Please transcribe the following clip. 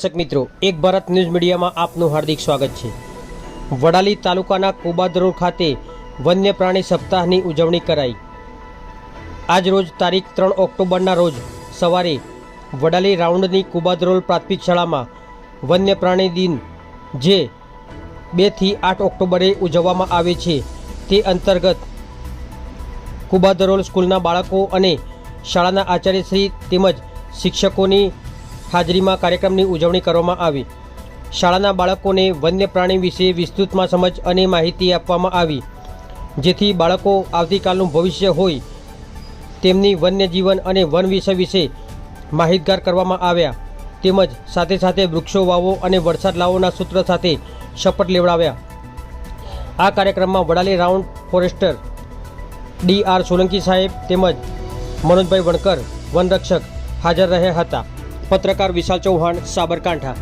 દર્શક મિત્રો, એક ભારત ન્યૂઝ મીડિયામાં આપનું હાર્દિક સ્વાગત છે. વડાલી તાલુકાના કુબાદરોડ ખાતે વન્ય પ્રાણી સપ્તાહની ઉજવણી કરાઈ. આજ રોજ તારીખ ત્રણ ઓક્ટોબરના રોજ સવારે વડાલી રાઉન્ડની કુબાદરોલ પ્રાથમિક શાળામાં વન્ય પ્રાણી દિન, જે બેથી આઠ ઓક્ટોબરે ઉજવવામાં આવે છે, તે અંતર્ગત કુબાદરોલ સ્કૂલના બાળકો અને શાળાના આચાર્યશ્રી તેમજ શિક્ષકોની હાજરીમાં કાર્યક્રમની ઉજવણી કરવામાં આવી. શાળાના બાળકોને વન્ય પ્રાણી વિશે વિસ્તૃતમાં સમજ અને માહિતી આપવામાં આવી. જેથી બાળકો આવતીકાલનું ભવિષ્ય હોય તેમની વન્યજીવન અને વન વિષય વિશે માહિતગાર કરવામાં આવ્યા. તેમજ સાથે સાથે વૃક્ષો, વાવો અને વરસાદ લાવોના સૂત્ર સાથે શપથ લેવડાવ્યા. આ કાર્યક્રમમાં Vadali round forester D R Solanki સાહેબ તેમજ મનોજભાઈ વણકર, વનરક્ષક હાજર રહ્યા હતા. પત્રકાર વિશાલ ચૌહાણ સાબરકાંઠા.